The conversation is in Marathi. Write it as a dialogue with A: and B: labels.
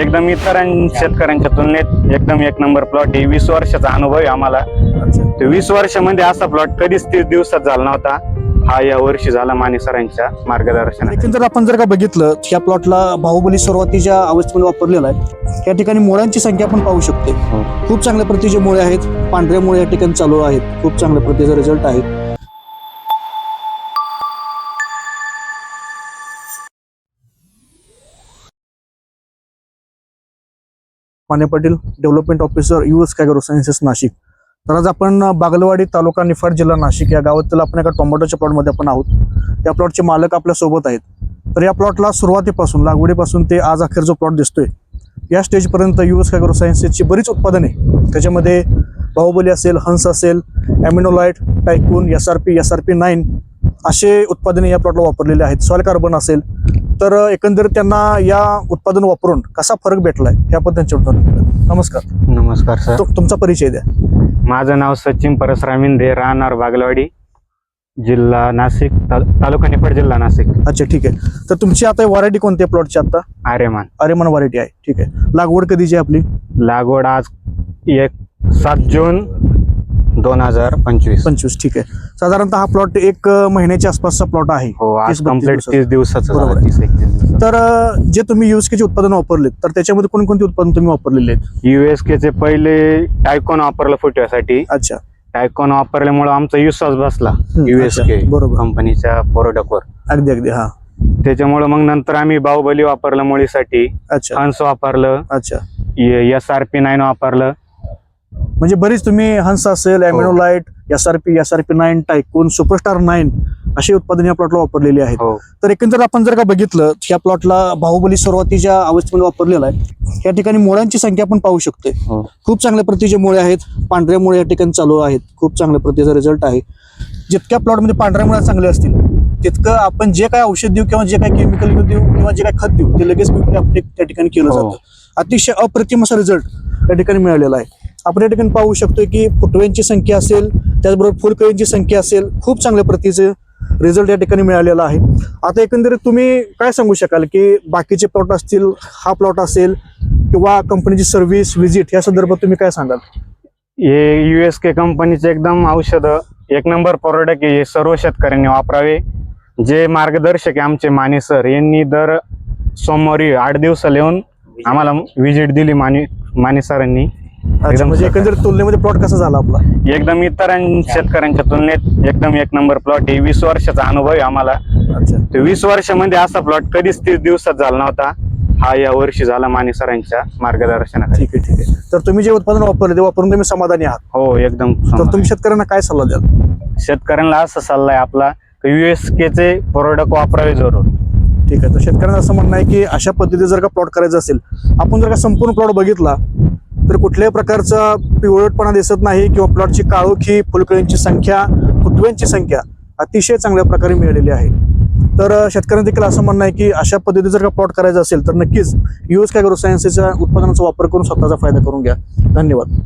A: एकदम इतर शेतकऱ्यांच्या तुलनेत एकदम एक नंबर प्लॉट आहे. वीस वर्षाचा अनुभव आहे आम्हाला. ते वीस वर्षामध्ये असा प्लॉट कधीच तीस दिवसात झाला नव्हता. हा या वर्षी झाला माने सरांच्या मार्गदर्शनात
B: एकंदर आपण जर का बघितलं या प्लॉटला बाहुबली सुरुवातीच्या अवस्थेमध्ये वापरलेला आहे. या ठिकाणी मुळ्यांची संख्या आपण पाहू शकते.
A: हो.
B: खूप चांगल्या प्रतीचे मुळे आहेत. पांढरे मुळे या ठिकाणी चालू आहेत. खूप चांगल्या प्रतीचा रिझल्ट आहे. Mane Patil development officer U S agro sciences Nashik. तर आज आपण बागलवाडी तालुका निफाड जिल्हा नाशिक या गावातील आपण एका टोमॅटोच्या प्लॉटमध्ये आपण आहोत. या प्लॉटचे मालक आपल्यासोबत आहेत. तर या प्लॉटला सुरुवातीपासून लागवडीपासून ते आज अखेर जो प्लॉट दिसतोय या स्टेजपर्यंत यू एस कॅगरो सायन्सेसची बरीच उत्पादने. त्याच्यामध्ये बाहुबली असेल हंस असेल Aminolite Tycoon S R P S R P nine असे उत्पादने या प्लॉटला वापरलेले आहेत. सॉइल कार्बन असेल तर एकंदरीत त्यांना या उत्पादन वापरून कसा फरक भेटलाय हे आपण त्यांच्यावर जाणून घेऊया. नमस्कार.
A: नमस्कार सर.
B: तु- तुमचा परिचय द्या.
A: माझं नाव सचिन परसराम इंदे राहणार बागलवाडी जिल्हा नाशिक ता- तालुका निफाड जिल्हा नाशिक.
B: अच्छा ठीक आहे. तर तुमची आता व्हरायटी कोणती आहे प्लॉटची आता?
A: आर्यमान.
B: अरेमन व्हरायटी आहे ठीक आहे. लागवड कधीची आहे आपली?
A: लागवड आज एक सात जून दोन हजार पंचवीस.
B: पंचवीस ठीक आहे. साधारणतः हा प्लॉट एक महिन्याच्या आसपासचा प्लॉट आहे.
A: हो आज
B: 30-32
A: कंप्लीट
B: दिवसाचं.
A: तीस दिवसाचं
B: बरोबर
A: झालं
B: आहे.
A: तीस एकतीस दिवसाचं.
B: तर अं, जे तुम्ही यूज केचे उत्पादन वापरलेत तर त्याच्यामध्ये कोणकोणती उत्पादन तुम्ही वापरलेले आहेत?
A: USK चे पहिले टायकॉन वापरलं फुटव्यासाठी
B: अच्छा.
A: टायकॉन वापरल्यामुळे आमचा विश्वास बसला युएसके
B: अच्छा, बरोबर.
A: कंपनीच्या प्रोडक्टवर
B: अगदी अगदी हा.
A: त्याच्यामुळे मग नंतर आम्ही बाहुबली वापरलं मुळीसाठी.
B: अच्छा.
A: हंस वापरलं.
B: अच्छा.
A: एस आर पी नाईन वापरलं.
B: म्हणजे बरीच तुम्ही हंस असेल Aminolite S R P S R P nine Tycoon Superstar nine अशी उत्पादने या प्लॉटला वापरलेली आहेत.
A: हो.
B: तर एकंदर आपण जर का बघितलं या प्लॉटला बाहुबली सुरुवातीच्या अवस्थेमध्ये वापरलेला आहे. या ठिकाणी मुळांची संख्या आपण पाहू शकते
A: हो.
B: खूप चांगल्या प्रतीचे मुळे आहेत पांढऱ्या मुळे या ठिकाणी चालू आहेत. खूप चांगल्या प्रतीचा रिझल्ट आहे. जितक्या प्लॉटमध्ये पांढऱ्या मुळ्या चांगल्या असतील तितकं आपण जे काय औषध देऊ किंवा जे काय केमिकल देऊ किंवा जे काय खत देऊ ते लगेच त्या ठिकाणी केलं
A: हो.
B: जातं. अतिशय अप्रतिम असा रिझल्ट या ठिकाणी मिळालेला आहे. आपण या ठिकाणी पाहू शकतो की फुटव्यांची संख्या असेल त्याचबरोबर फुलकळींची संख्या असेल खूप चांगल्या प्रतीचे रिझल्ट या ठिकाणी मिळालेला आहे. आता एकंदरीत तुम्ही काय सांगू शकाल की बाकीचे प्लॉट असतील हा प्लॉट असेल किंवा कंपनीची सर्व्हिस व्हिजिट या संदर्भात तुम्ही काय सांगाल?
A: हे यू एस के कंपनीचे एकदम औषध एक नंबर प्रोडक्ट हे सर्व शेतकऱ्यांनी वापरावे. जे मार्गदर्शक आहे आमचे माने सर यांनी दर सोमवारी आठ दिवसाला येऊन आम्हाला व्हिजिट दिली माने माने सरांनी.
B: अच्छा
A: एकदम
B: म्हणजे. एकंदरीत तुलनेमध्ये प्लॉट कसा झाला आपला?
A: एकदम इतर शेतकऱ्यांच्या तुलनेत एकदम एक नंबर प्लॉट आहे. वीस वर्षाचा अनुभव आहे आम्हाला.
B: अच्छा.
A: ते वीस वर्षामध्ये असा प्लॉट कधीच तीस दिवसात झाला नव्हता. हा या वर्षी झाला माने सरांच्या मार्गदर्शनाखाली.
B: ठीक आहे ठीक आहे. तर तुम्ही जे उत्पादन वापरले ते वापरून तुम्ही समाधानी आहात.
A: हो एकदम
B: तर तुम्ही शेतकऱ्यांना काय सल्ला द्याल?
A: शेतकऱ्यांना असा सल्ला आहे आपला युएसके चे प्रोडक्ट वापरावे जरूर.
B: ठीक आहे. तर शेतकऱ्यांना असं म्हणणं आहे की अशा पद्धतीने जर का प्लॉट करायचा असेल आपण जर का संपूर्ण प्लॉट बघितला तर कुठल्याही प्रकारचा पिवळटपणा दिसत नाही किंवा प्लॉटची काळोखी फुलकळींची संख्या फुटव्यांची संख्या अतिशय चांगल्या प्रकारे मिळालेली आहे. तर शेतकऱ्यांनी शेतकऱ्यांना देखील असं म्हणणं आहे की अशा पद्धतीने जर का प्लॉट करायचा असेल तर नक्कीच यूज काय करू? सायन्सच्या उत्पादनाचा वापर करून स्वतःचा फायदा करून घ्या. धन्यवाद.